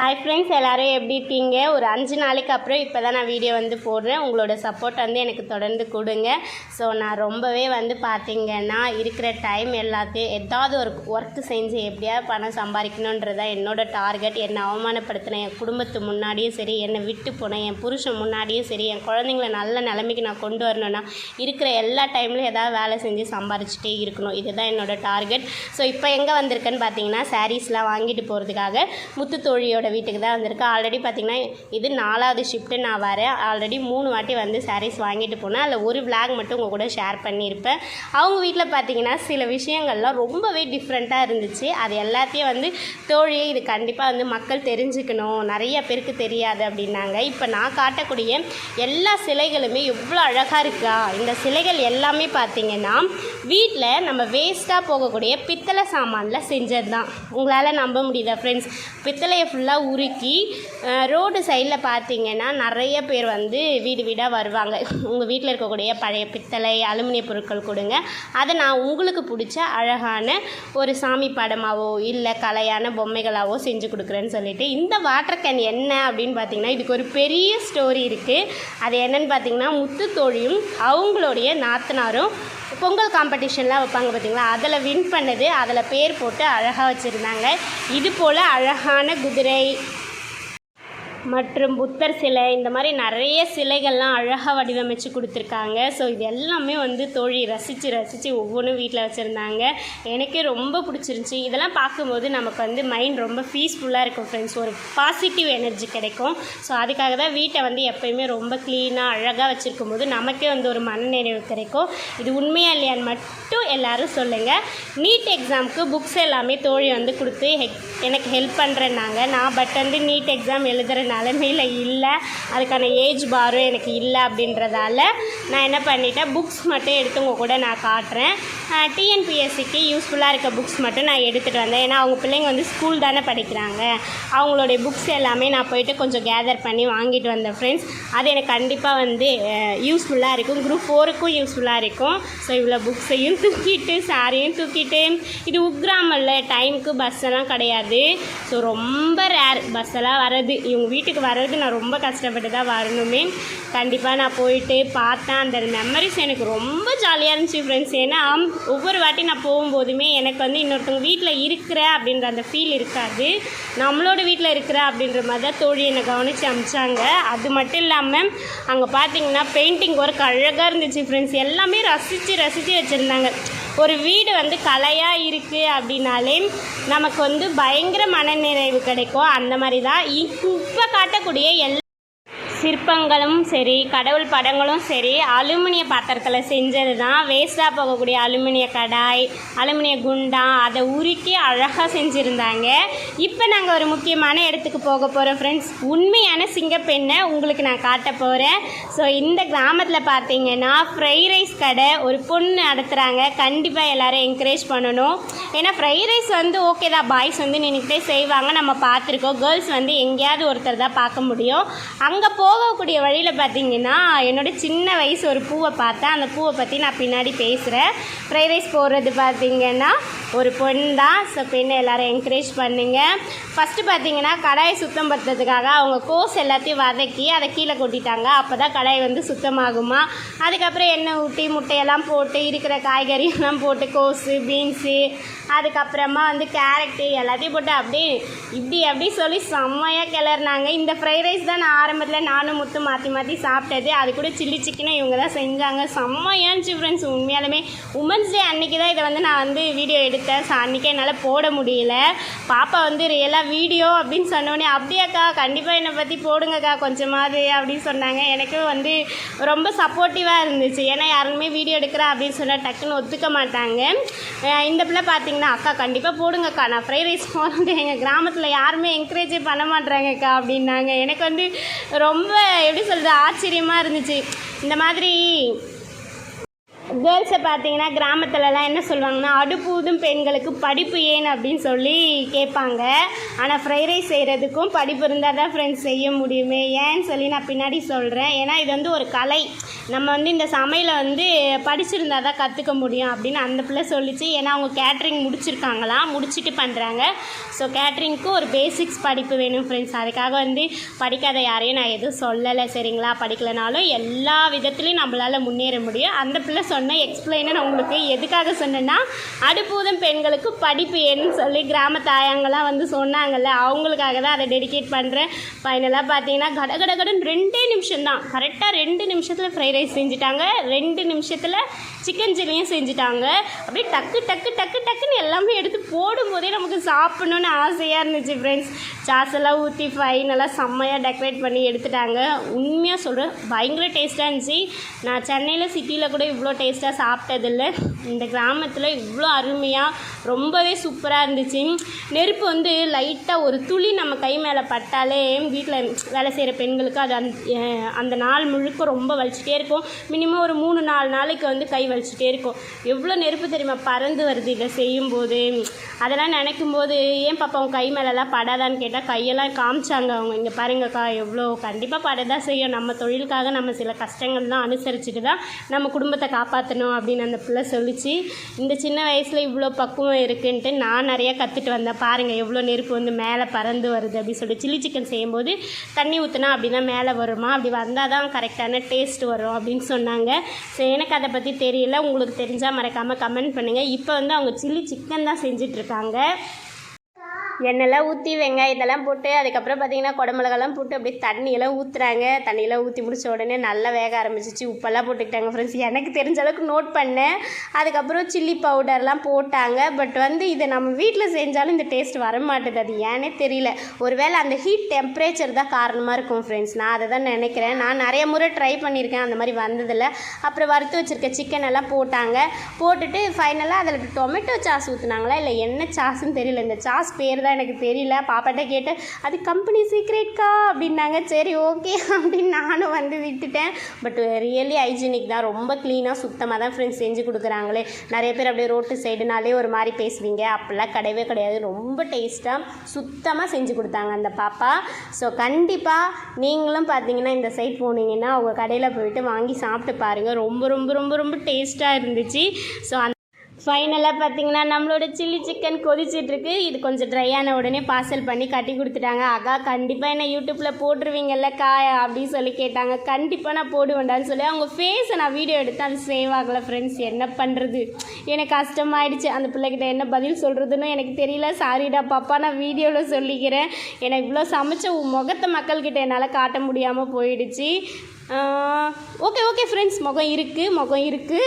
Hi friends எல்லாரும் எப்படி இருக்கீங்க? ஒரு அஞ்சு நாளைக்கு அப்புறம் இப்போ தான் நான் வீடியோ வந்து போடுறேன். உங்களோட சப்போர்ட் வந்து எனக்கு தொடர்ந்து கொடுங்க. ஸோ நான் ரொம்பவே வந்து பார்த்திங்கன்னா இருக்கிற டைம் எல்லாத்தையும் ஏதாவது ஒரு ஒர்க் செஞ்சு எப்படியாவது பணம் சம்பாதிக்கணுன்றதான் என்னோட டார்கெட் என்னை அவமானப்படுத்தின என் குடும்பத்து முன்னாடியும் சரி என்னை விட்டு போனேன் என் புருஷன் முன்னாடியும் சரி என் குழந்தைங்கள நல்ல நிலைமைக்கு நான் கொண்டு வரணும்னா இருக்கிற எல்லா டைம்லையும் ஏதாவது வேலை செஞ்சு சம்பாரிச்சிட்டே இருக்கணும். இதுதான் என்னோட டார்கெட் ஸோ இப்போ எங்கே வந்திருக்கேன்னு பார்த்தீங்கன்னா சாரீஸ்லாம் வாங்கிட்டு போகிறதுக்காக முத்து வீட்டுக்கு தான் வந்திருக்கேன் ஆல்ரெடி பார்த்தீங்கன்னா இது நாலாவது ஷிஃப்ட்டு நான் வரேன். ஆல்ரெடி மூணு வாட்டி வந்து சாரீஸ் வாங்கிட்டு போனேன். அதில் ஒரு விளாக் மட்டும் உங்கள் கூட ஷேர் பண்ணியிருப்பேன். அவங்க வீட்டில் பார்த்தீங்கன்னா சில விஷயங்கள்லாம் ரொம்பவே டிஃப்ரெண்ட்டாக இருந்துச்சு. அது எல்லாத்தையும் வந்து தோழியே இது கண்டிப்பாக வந்து மக்கள் தெரிஞ்சுக்கணும். நிறைய பேருக்கு தெரியாது அப்படின்னாங்க. இப்போ நான் காட்டக்கூடிய எல்லா சிலைகளுமே எவ்வளோ அழகாக இருக்கா. இந்த சிலைகள் எல்லாமே பார்த்திங்கன்னா வீட்டில் நம்ம வேஸ்ட்டாக போகக்கூடிய பித்தளை சாமானில் செஞ்சது தான் உங்களால் நம்ப முடியுதா ஃப்ரெண்ட்ஸ் பித்தளையை ஃபுல்லாக உருக்கி ரோடு சைடில் பார்த்தீங்கன்னா நிறைய பேர் வந்து வீடு வீடாக வருவாங்க. உங்கள் வீட்டில் இருக்கக்கூடிய பழைய பித்தளை அலுமினிய பொருட்கள் கொடுங்க. அதை நான் உங்களுக்கு பிடிச்ச அழகான ஒரு சாமி படமாவோ இல்லை கலையான பொம்மைகளாவோ செஞ்சு கொடுக்குறேன்னு சொல்லிட்டு இந்த வாட்டர் கேன் என்ன அப்படின்னு பார்த்தீங்கன்னா இதுக்கு ஒரு பெரிய ஸ்டோரி இருக்குது அது என்னன்னு பார்த்தீங்கன்னா முத்து தோழியும் அவங்களுடைய நாத்தனாரும் பொங்கல் காம்படிஷன்லாம் வைப்பாங்க பார்த்தீங்களா? அதில் வின் பண்ணது அதில் பேர் போட்டு அழகாக வச்சுருந்தாங்க. இது போல் அழகான குதிரை மற்றும் புத்தர் சிலை இந்த மாதிரி நிறைய சிலைகள்லாம் அழகாக வடிவமைச்சு கொடுத்துருக்காங்க. ஸோ இது எல்லாமே வந்து தோழி ரசித்து ரசித்து ஒவ்வொன்றும் வீட்டில் வச்சுருந்தாங்க. எனக்கே ரொம்ப பிடிச்சிருந்துச்சி. இதெல்லாம் பார்க்கும்போது நமக்கு வந்து மைண்ட் ரொம்ப பீஸ்ஃபுல்லாக இருக்கும் ஃப்ரெண்ட்ஸ் ஒரு பாசிட்டிவ் எனர்ஜி கிடைக்கும். ஸோ அதுக்காக தான் வீட்டை வந்து எப்போயுமே ரொம்ப க்ளீனாக அழகாக வச்சுருக்கும் போது நமக்கே வந்து ஒரு மனநிறைவு கிடைக்கும். இது உண்மையாக இல்லையான்னு மட்டும் எல்லாரும் சொல்லுங்கள் நீட் எக்ஸாமுக்கு புக்ஸ் எல்லாமே தோழி வந்து கொடுத்து ஹெக் எனக்கு ஹெல்ப் பண்ணுறேன்னாங்க நான் பட் வந்து நீட் எக்ஸாம் எழுதுகிற நிலமையில் இல்லை. அதுக்கான ஏஜ் பாரும் எனக்கு இல்லை அப்படின்றதால நான் என்ன பண்ணிட்டேன் புக்ஸ் மட்டும் எடுத்து உங்கள் கூட நான் காட்டுறேன். டிஎன்பிஎஸ்சிக்கு யூஸ்ஃபுல்லாக இருக்க புக்ஸ் மட்டும் நான் எடுத்துகிட்டு வந்தேன். ஏன்னா அவங்க பிள்ளைங்க வந்து ஸ்கூல் தானே படிக்கிறாங்க. அவங்களுடைய புக்ஸ் எல்லாமே நான் போயிட்டு கொஞ்சம் கேதர் பண்ணி வாங்கிட்டு வந்தேன் ஃப்ரெண்ட்ஸ் அது எனக்கு கண்டிப்பாக வந்து யூஸ்ஃபுல்லாக இருக்கும். குரூப் ஃபோருக்கும் யூஸ்ஃபுல்லாக இருக்கும். ஸோ இவ்வளோ புக்ஸையும் தூக்கிட்டு சாரியும் தூக்கிட்டு. இது உக்ராமல்ல டைமுக்கு பஸ்ஸெல்லாம் கிடையாது. ஸோ ரொம்ப ரேர் பஸ்ஸெல்லாம் வர்றது. இவங்க வீட்டுக்கு வர்றது நான் ரொம்ப கஷ்டப்பட்டு தான் வரணுமே. கண்டிப்பாக நான் போயிட்டு பார்த்தேன். அந்த மெமரிஸ் எனக்கு ரொம்ப ஜாலியாக இருந்துச்சு ஃப்ரெண்ட்ஸ் ஏன்னா ஒவ்வொரு வாட்டி நான் போகும்போதுமே எனக்கு வந்து இன்னொருத்தவங்க வீட்டில் இருக்கிற அப்படின்ற அந்த ஃபீல் இருக்காது. நம்மளோட வீட்டில் இருக்கிற அப்படின்ற மாதிரி தான் தோழி என்னை கவனித்து அமிச்சாங்க. அது மட்டும் இல்லாமல் அங்கே பார்த்தீங்கன்னா பெயிண்டிங் ஒர்க் அழகாக இருந்துச்சு ஃப்ரெண்ட்ஸ் எல்லாமே ரசித்து ரசித்து வச்சுருந்தாங்க. ஒரு வீடு வந்து கலையாக இருக்குது அப்படின்னாலே நமக்கு வந்து பயங்கர மனநிறைவு கிடைக்கும். அந்த மாதிரி தான் இப்போ காட்டக்கூடிய எல்லா சிற்பங்களும் சரி கடவுள் படங்களும் சரி அலுமினிய பாத்திரத்தில் செஞ்சது தான் வேஸ்ட்டாக போகக்கூடிய அலுமினிய கடாய் அலுமினிய குண்டான் அதை உருக்கி அழகாக செஞ்சுருந்தாங்க. இப்போ நாங்கள் ஒரு முக்கியமான இடத்துக்கு போக போகிறோம் ஃப்ரெண்ட்ஸ் உண்மையான சிங்கப்பெண்ணை உங்களுக்கு நான் காட்ட போகிறேன் ஸோ இந்த கிராமத்தில் பார்த்தீங்கன்னா ஃப்ரை ரைஸ் கடை ஒரு பொண்ணு நடத்துகிறாங்க கண்டிப்பாக எல்லோரும் என்கரேஜ் பண்ணணும். ஏன்னா ஃப்ரை ரைஸ் வந்து ஓகே தான். பாய்ஸ் வந்து நின்றுக்கிட்டே செய்வாங்க. நம்ம பார்த்துருக்கோம். கேர்ள்ஸ் வந்து எங்கேயாவது ஒருத்தர் தான் பார்க்க முடியும். அங்கே போகக்கூடிய வழியில் பார்த்தீங்கன்னா என்னோட சின்ன வயசு ஒரு பூவை பார்த்தேன் அந்த பூவை பற்றி நான் பின்னாடி பேசுகிறேன் ஃப்ரைட் ரைஸ் போடுறது பார்த்திங்கன்னா ஒரு பெண் தான். ஸோ பெண்ணை எல்லோரும் என்கரேஜ் பண்ணுங்கள் ஃபஸ்ட்டு பார்த்தீங்கன்னா கடாயை சுத்தம் படுத்துறதுக்காக அவங்க கோஸ் எல்லாத்தையும் வதக்கி அதை கீழே கொட்டிட்டாங்க. அப்போ தான் கடாய் வந்து சுத்தமாகுமா? அதுக்கப்புறம் எண்ணெய் ஊற்றி முட்டையெல்லாம் போட்டு இருக்கிற காய்கறியெல்லாம் போட்டு கோஸு பீன்ஸு அதுக்கப்புறமா வந்து கேரட்டு எல்லாத்தையும் போட்டு அப்படியே இப்படி அப்படி சொல்லி செம்மையாக கிளறினாங்க. இந்த ஃப்ரைட் ரைஸ் தான் நான் ஆரம்பத்தில் நான் நானும் முத்து மாற்றி மாற்றி சாப்பிட்டது. அது கூட சில்லி சிக்கனும் இவங்க தான் செஞ்சாங்க. செம்மையாக ஃப்ரெண்ட்ஸ் உண்மையாலுமே உமன்ஸ் டே அன்றைக்கி தான் இதை வந்து நான் வந்து வீடியோ எடுத்தேன். ஸோ அன்றைக்கே என்னால் போட முடியல. பாப்பா வந்து ரியலாக வீடியோ அப்படின்னு சொன்னோடனே அப்படியாக்கா கண்டிப்பாக என்னை பற்றி போடுங்கக்கா கொஞ்சமாவது அப்படின்னு சொன்னாங்க. எனக்கும் வந்து ரொம்ப சப்போர்ட்டிவாக இருந்துச்சு. ஏன்னா யாருமே வீடியோ எடுக்கிறா அப்படின்னு சொன்னால் டக்குன்னு ஒத்துக்க மாட்டாங்க. இந்த பிள்ளை பார்த்தீங்கன்னா அக்கா கண்டிப்பாக போடுங்கக்கா நான் ஃப்ரைட் ரைஸ் போகிறேன் எங்கள் கிராமத்தில் யாருமே என்கரேஜே பண்ண மாட்றாங்கக்கா அப்படின்னாங்க. எனக்கு வந்து ரொம்ப எப்படி சொல்கிறது ஆச்சரியமாக இருந்துச்சு. இந்த மாதிரி கேர்ள்ஸை பார்த்தீங்கன்னா கிராமத்துலலாம் என்ன சொல்லுவாங்கன்னா அடுப்பூதும் பெண்களுக்கு படிப்பு ஏன்? அப்படின்னு சொல்லி கேட்பாங்க. ஆனால் ஃப்ரைட் ரைஸ் செய்கிறதுக்கும் படிப்பு இருந்தால் தான் ஃப்ரெண்ட்ஸ் செய்ய முடியுமே. ஏன்னு சொல்லி நான் பின்னாடி சொல்கிறேன் ஏன்னா இது வந்து ஒரு கலை. நம்ம வந்து இந்த சமையலை வந்து படிச்சிருந்தா தான் கற்றுக்க முடியும் அப்படின்னு அந்த பிள்ளை சொல்லிச்சு. ஏன்னா அவங்க கேட்ரிங் முடிச்சிருக்காங்களாம் முடிச்சுட்டு பண்ணுறாங்க ஸோ கேட்ரிங்க்கு ஒரு பேசிக்ஸ் படிப்பு வேணும் ஃப்ரெண்ட்ஸ் அதுக்காக வந்து படிக்காத யாரையும் நான் எதுவும் சொல்லலை சரிங்களா? படிக்கலைனாலும் எல்லா விதத்துலேயும் நம்மளால் முன்னேற முடியும். அந்த பிள்ளை சொல் சொன்னேன் எக்ஸ்பிளைனர் உங்களுக்கு எதுக்காக சொன்னேன்னா அடுப்பூதும் பெண்களுக்கு படிப்பு ஏன்னு சொல்லி கிராம தாயாங்கெல்லாம் வந்து சொன்னாங்கல்ல அவங்களுக்காக தான் அதை டெடிகேட் பண்ணுறேன் ஃபைனலாக பார்த்தீங்கன்னா கட கட கடன் ரெண்டே நிமிஷம் தான். கரெக்டாக ரெண்டு நிமிஷத்தில் ஃப்ரைட் ரைஸ் செஞ்சுட்டாங்க. ரெண்டு நிமிஷத்தில் சிக்கன் சில்லியும் செஞ்சுட்டாங்க. அப்படியே டக்கு டக்கு டக்கு டக்குன்னு எல்லாமே எடுத்து போடும்போதே நமக்கு சாப்பிடணுன்னு ஆசையாக இருந்துச்சு ஃப்ரெண்ட்ஸ் சாஸ் எல்லாம் ஊற்றி ஃபைனலாக செம்மையாக டெக்கரேட் பண்ணி எடுத்துட்டாங்க. உண்மையாக சொல்கிறேன் பயங்கர டேஸ்ட்டாக இருந்துச்சு. நான் சென்னையில் சிட்டியில் கூட இவ்வளோ டேஸ்ட் டேஸ்ட்டாக சாப்பிட்டதில்ல. இந்த கிராமத்தில் இவ்வளோ அருமையாக ரொம்பவே சூப்பராக இருந்துச்சு. நெருப்பு வந்து லைட்டாக ஒரு துளி நம்ம கை மேலே பட்டாலே வீட்டில் வேலை செய்கிற பெண்களுக்கு அது அந்த அந்த நாள் முழுக்க ரொம்ப வலிச்சுட்டே இருக்கும். மினிமம் ஒரு மூணு நாலு நாளைக்கு வந்து கை வலிச்சுட்டே இருக்கும். எவ்வளோ நெருப்பு தெரியுமா? பறந்து வருது இதை செய்யும்போது. அதெல்லாம் நினைக்கும் போது ஏன் பாப்பா அவங்க கை மேலெல்லாம் படாதான்னு கேட்டால் கையெல்லாம் காமிச்சாங்க அவங்க. இங்கே பாருங்கக்கா எவ்வளோ கண்டிப்பாக படதான் செய்யும். நம்ம தொழிலுக்காக நம்ம சில கஷ்டங்கள்லாம் அனுசரிச்சுட்டு தான் நம்ம குடும்பத்தை காப்பாற்றணும் அப்படின்னு அந்த பிள்ளை சொல்லிச்சு. இந்த சின்ன வயசில் இவ்வளோ பக்குவம் இருக்குன்ட்டு நான் நிறையா கற்றுட்டு வந்தேன். பாருங்கள் எவ்வளோ நெருப்பு வந்து மேலே பறந்து வருது அப்படின்னு சொல்லி சில்லி சிக்கன் செய்யும்போது தண்ணி ஊற்றினா அப்படின்னா மேலே வருமா? அப்படி வந்தால் தான் கரெக்டான டேஸ்ட் வரும் அப்படின்னு சொன்னாங்க. ஸோ எனக்கு அதை பற்றி தெரியல. உங்களுக்கு தெரிஞ்சால் மறக்காமல் கமெண்ட் பண்ணுங்கள் இப்போ வந்து அவங்க சில்லி சிக்கன் தான் செஞ்சிட்ருக்காங்க எண்ணெய்லாம் ஊற்றி வெங்காயத்தெல்லாம் போட்டு அதுக்கப்புறம் பார்த்தீங்கன்னா குடமிளகெல்லாம் போட்டு அப்படியே தண்ணியெல்லாம் ஊற்றுறாங்க தண்ணியெல்லாம் ஊற்றி முடிச்ச உடனே நல்லா வேக ஆரம்பிச்சிச்சு. உப்பெல்லாம் போட்டுக்கிட்டாங்க ஃப்ரெண்ட்ஸ் எனக்கு தெரிஞ்ச அளவுக்கு நோட் பண்ணேன். அதுக்கப்புறம் சில்லி பவுடர்லாம் போட்டாங்க. பட் வந்து இதை நம்ம வீட்டில் செஞ்சாலும் இந்த டேஸ்ட் வர மாட்டேது அது ஏனே தெரியல. ஒருவேளை அந்த ஹீட் டெம்பரேச்சர் தான் காரணமாக இருக்கும் ஃப்ரெண்ட்ஸ் நான் அதை தான் நினைக்கிறேன். நான் நிறைய முறை ட்ரை பண்ணியிருக்கேன். அந்த மாதிரி வந்ததில்ல. அப்புறம் வறுத்து வச்சுருக்க சிக்கன் எல்லாம் போட்டாங்க. போட்டுட்டு ஃபைனலாக அதில் டொமேட்டோ சாஸ் ஊற்றுனாங்களா இல்லை என்ன சாஸ்ன்னு தெரியல. இந்த சாஸ் பேர் தான் எனக்கு தெரியல. பாப்பாட்ட கேட்டு அது கம்பெனி சீக்ரெட்க்கா அப்படின்னாங்க. சரி ஓகே அப்படின்னு நானும் வந்து விட்டுட்டேன். பட் ரியலி ஹைஜீனிக் தான். ரொம்ப க்ளீனாக சுத்தமாக தான் ஃப்ரெண்ட்ஸ் செஞ்சு கொடுக்குறாங்களே. நிறைய பேர் அப்படியே ரோட்டு சைடுனாலே ஒரு மாதிரி பேசுவீங்க. அப்படிலாம் கிடையவே கிடையாது. ரொம்ப டேஸ்ட்டாக சுத்தமாக செஞ்சு கொடுத்தாங்க அந்த பாப்பா. ஸோ கண்டிப்பாக நீங்களும் பார்த்தீங்கன்னா இந்த சைட் போனீங்கன்னா அவங்க கடையில் போயிட்டு வாங்கி சாப்பிட்டு பாருங்கள் ரொம்ப ரொம்ப ரொம்ப ரொம்ப டேஸ்ட்டாக இருந்துச்சு. ஸோ அந்த ஃபைனலாக பார்த்தீங்கன்னா நம்மளோட சில்லி சிக்கன் கொதிச்சிட்ருக்கு. இது கொஞ்சம் ட்ரை ஆன உடனே பார்சல் பண்ணி கட்டி கொடுத்துட்டாங்க. அக்கா கண்டிப்பாக என்ன யூடியூப்பில் போட்டுருவீங்கல்ல கா அப்படின்னு சொல்லி கேட்டாங்க. கண்டிப்பாக நான் போடுவேண்டான்னு சொல்லி அவங்க ஃபேஸை நான் வீடியோ எடுத்து அது சேவ் ஆகலை ஃப்ரெண்ட்ஸ் என்ன பண்ணுறது எனக்கு கஷ்டமாயிடுச்சு. அந்த பிள்ளைகிட்ட என்ன பதில் சொல்கிறதுன்னு எனக்கு தெரியல. சாரிடா பாப்பா நான் வீடியோவில் சொல்லிக்கிறேன். எனக்கு இவ்வளோ சமைச்ச முகத்தை மக்கள்கிட்ட என்னால் காட்ட முடியாமல் போயிடுச்சு. ஓகே ஓகே ஃப்ரெண்ட்ஸ் முகம் இருக்குது முகம் இருக்குது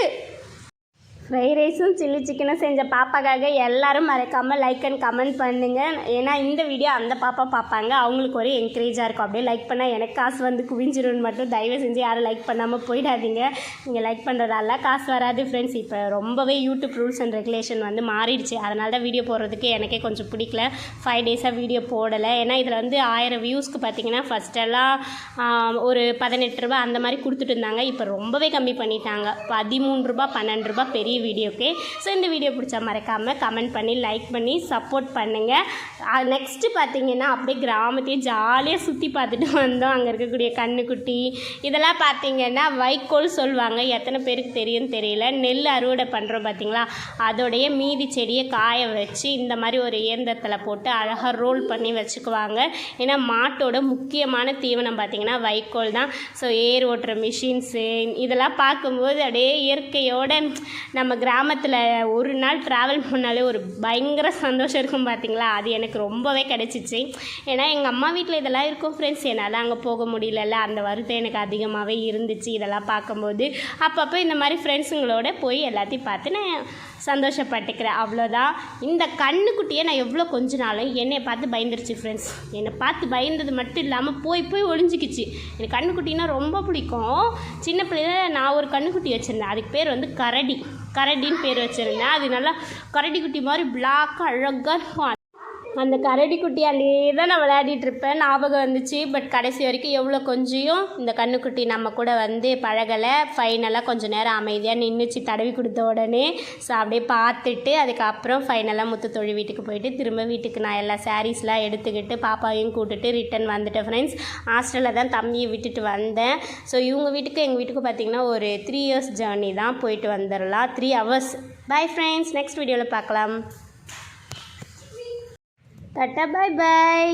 ஃப்ரைட் ரைஸும் சில்லி சிக்கனும் செஞ்ச பாப்பாக்காக எல்லோரும் மறக்காமல் லைக் அண்ட் கமெண்ட் பண்ணுங்கள் ஏன்னா இந்த வீடியோ அந்த பாப்பா பார்ப்பாங்க அவங்களுக்கு ஒரு என்கரேஜாக இருக்கும். அப்படியே லைக் பண்ணால் எனக்கு காசு வந்து குவிஞ்சிரும்னு மட்டும் தயவு செஞ்சு யாரும் லைக் பண்ணாமல் போயிடாதீங்க. நீங்கள் லைக் பண்ணுறதால காசு வராது ஃப்ரெண்ட்ஸ் இப்போ ரொம்பவே யூடியூப் ரூல்ஸ் அண்ட் ரெகுலேஷன் வந்து மாறிடுச்சு. அதனால தான் வீடியோ போடுறதுக்கு எனக்கே கொஞ்சம் பிடிக்கல. ஃபைவ் டேஸாக வீடியோ போடலை. ஏன்னா இதில் வந்து ஆயிரம் வியூஸ்க்கு பார்த்தீங்கன்னா ஃபஸ்ட்டெல்லாம் ஒரு பதினெட்டு ரூபா அந்த மாதிரி கொடுத்துட்டு இருந்தாங்க. இப்போ ரொம்பவே கம்மி பண்ணிட்டாங்க. பதிமூணு ரூபா பன்னெண்டு ரூபா பெரிய வீடியோக்கு. ஸோ இந்த வீடியோ பிடிச்சா மறக்காமல் கமெண்ட் பண்ணி லைக் பண்ணி சப்போர்ட் பண்ணுங்கள் நெக்ஸ்ட்டு பார்த்தீங்கன்னா அப்படியே கிராமத்தையே ஜாலியாக சுற்றி பார்த்துட்டு வந்தோம். அங்கே இருக்கக்கூடிய கண்ணுக்குட்டி. இதெல்லாம் பார்த்தீங்கன்னா வைக்கோல் சொல்லுவாங்க. எத்தனை பேருக்கு தெரியும்னு தெரியல. நெல் அறுவடை பண்ணுறோம் பார்த்தீங்களா அதோடைய மீதி செடியை காய வச்சு இந்த மாதிரி ஒரு இயந்திரத்தில் போட்டு அழகாக ரோல் பண்ணி வச்சுக்குவாங்க. ஏன்னா மாட்டோட முக்கியமான தீவனம் பார்த்தீங்கன்னா வைக்கோல் தான். ஸோ ஏர் ஓட்டுற மிஷின்ஸு இதெல்லாம் பார்க்கும்போது அப்படியே இயற்கையோட நம்ம நம்ம கிராமத்தில் ஒரு நாள் ட்ராவல் பண்ணாலே ஒரு பயங்கர சந்தோஷம் இருக்கும் பார்த்தீங்களா அது எனக்கு ரொம்பவே கிடச்சிச்சு. ஏன்னா எங்கள் அம்மா வீட்டில் இதெல்லாம் இருக்கும் ஃப்ரெண்ட்ஸ் என்னால் அங்கே போக முடியலல்ல. அந்த வருத்தம் எனக்கு அதிகமாகவே இருந்துச்சு இதெல்லாம் பார்க்கும்போது. அப்பப்போ இந்த மாதிரி ஃப்ரெண்ட்ஸுங்களோட போய் எல்லாத்தையும் பார்த்து நான் சந்தோஷப்பட்டுக்கிறேன். அவ்வளோதான் இந்த கண்ணுக்குட்டியை நான் எவ்வளோ கொஞ்ச நாளும் என்னை பார்த்து பயந்துருச்சு ஃப்ரெண்ட்ஸ் என்னை பார்த்து பயந்தது மட்டும் இல்லாமல் போய் போய் ஒளிஞ்சிக்கிச்சு. எனக்கு கண்ணுக்குட்டினா ரொம்ப பிடிக்கும். சின்ன பிள்ளையில நான் ஒரு கண்ணுக்குட்டி வச்சுருந்தேன். அதுக்கு பேர் வந்து கரடி. கரடின்னு பேர் வச்சுருந்தேன். அது நல்லா கரடி குட்டி மாதிரி பிளாக்காக அழகாக இருக்கும். அந்த கரடி குட்டியாண்டே தான் நான் விளையாடிட்டு இருப்பேன். ஞாபகம் வந்துச்சு. பட் கடைசி வரைக்கும் எவ்வளோ கொஞ்சியும் இந்த கண்ணுக்குட்டி நம்ம கூட வந்து பழகலை. ஃபைனலாக கொஞ்சம் நேரம் அமைதியாக நின்றுச்சு தடவி கொடுத்த உடனே. ஸோ அப்படியே பார்த்துட்டு அதுக்கப்புறம் ஃபைனலாக முத்துத்தொழி வீட்டுக்கு போயிட்டு திரும்ப வீட்டுக்கு நான் எல்லா சாரீஸ்லாம் எடுத்துக்கிட்டு பாப்பாவையும் கூப்பிட்டுட்டு ரிட்டன் வந்துட்டேன் ஃப்ரெண்ட்ஸ் ஹாஸ்டலில் தான் தம்பியை விட்டுட்டு வந்தேன். ஸோ இவங்க வீட்டுக்கு எங்கள் வீட்டுக்கு பார்த்திங்கன்னா ஒரு த்ரீ இயர்ஸ் ஜேர்னி தான் போயிட்டு வந்துடலாம். Three hours bye friends next வீடியோவில் பார்க்கலாம். Tata bye by